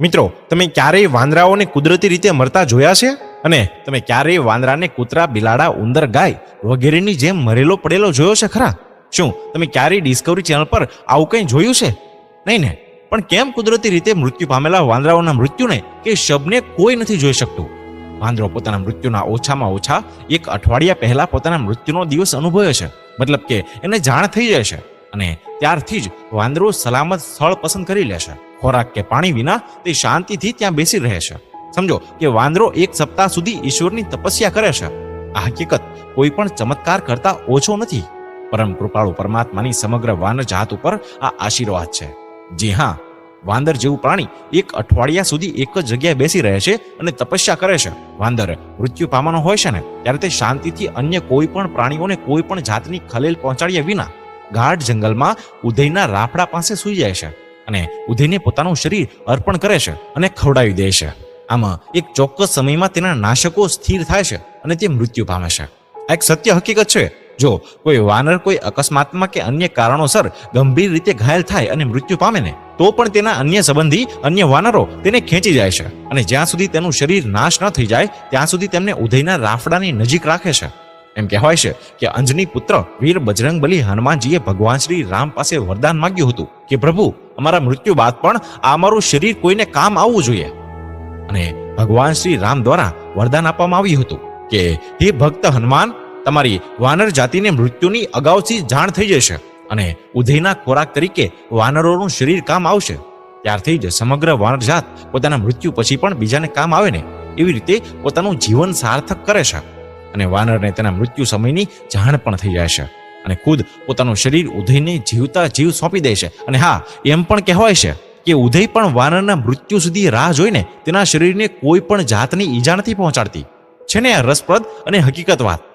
મિત્રો, તમે ક્યારેય વાંદરાઓને કુદરતી રીતે મરતા જોયા છે? અને તમે ક્યારેય વાંદરાને કૂતરા, બિલાડા, ઉંદર, ગાય વગેરેની જેમ મરેલો, પડેલો જોયો છે ખરા? શું, તમે ક્યારેય ડિસ્કવરી ચેનલ પર આવું કંઈ જોયું છે? નહીં ને? પણ કેમ કુદરતી રીતે મૃત્યુ પામેલા વાંદરાઓના મૃત્યુને કે શબને કોઈ નથી જોઈ શકતું? વાંદરો પોતાના મૃત્યુના ઓછામાં ઓછા એક અઠવાડિયા પહેલા પોતાના મૃત્યુનો દિવસ અનુભવે છે. મતલબ કે એને જાણ થઈ જાય છે. અને ત્યારથી જ વાંદરો સલામત સ્થળ પસંદ કરી લે છે. ખોરાક કે પાણી વિના તે શાંતિથી ત્યાં બેસી રહે છે. સમજો કે વાંદરો એક સપ્તાહ સુધી ઈશ્વરની તપસ્યા કરે છે. આ હકીકત કોઈ પણ ચમત્કાર કરતા ઓછો નથી. પરમ કૃપાળુ પરમાત્માની સમગ્ર વાનર જાત ઉપર આ આશીર્વાદ છે. જી હા, વાંદર જેવું પ્રાણી એક અઠવાડિયા સુધી એક જ જગ્યાએ બેસી રહે છે અને તપસ્યા કરે છે. વાંદર મૃત્યુ પામવાનો હોય છે ને, ત્યારે તે શાંતિથી અન્ય કોઈ પણ પ્રાણીઓને કોઈ પણ જાતની ખલેલ પહોંચાડ્યા વિના ગાઢ જંગલમાં ઉદયના રાફડા પાસે સૂઈ જાય છે. અને ઉદયને પોતાનું શરીર અર્પણ કરે છે અને ખવડાવી દે છે. આમાં એક ચોક્કસ સમયમાં તેના નાશકો સ્થિર થાય છે અને તે મૃત્યુ પામે છે. આ એક સત્ય હકીકત છે. જો કોઈ વાનર કોઈ અકસ્માતમાં કે અન્ય કારણોસર ગંભીર રીતે ઘાયલ થાય અને મૃત્યુ પામે ને, તો પણ તેના અન્ય સંબંધી, અન્ય વાનરો તેને ખેંચી જાય છે અને જ્યાં સુધી તેનું શરીર નાશ ન થઈ જાય, ત્યાં સુધી તેમને ઉદયના રાફડાની નજીક રાખે છે. એમ કહેવાય છે કે અંજની પુત્ર વીર બજરંગબલી હનુમાનજીએ ભગવાન શ્રી રામ પાસે વરદાન માંગ્યું હતું કે પ્રભુ, અમારા મૃત્યુ બાદ પણ આ અમારું શરીર કોઈને કામ આવવું જોઈએ. અને ભગવાન શ્રી રામ દ્વારા વરદાન આપવામાં આવ્યું હતું કે, હે ભક્ત હનુમાન, તમારી વાનર જાતિને મૃત્યુની અગાઉથી જાણ થઈ જશે અને ઉધઈના ખોરાક તરીકે વાનરોનું શરીર કામ આવશે. ત્યારથી જ સમગ્ર વાનર જાત પોતાના મૃત્યુ પછી પણ બીજાને કામ આવે ને એવી રીતે પોતાનું જીવન સાર્થક કરે છે. અને વાનરને તેના મૃત્યુ સમયની જાણ પણ થઈ જાય છે. અને ખુદ પોતાનું શરીર ઉદયને જીવતા જીવ સોંપી દે છે. અને હા, એમ પણ કહેવાય છે કે ઉદય પણ વાનરના મૃત્યુ સુધી રાહ જોઈને તેના શરીરને કોઈ પણ જાતની ઈજા નથી પહોંચાડતી. છે ને આ રસપ્રદ અને હકીકત વાત.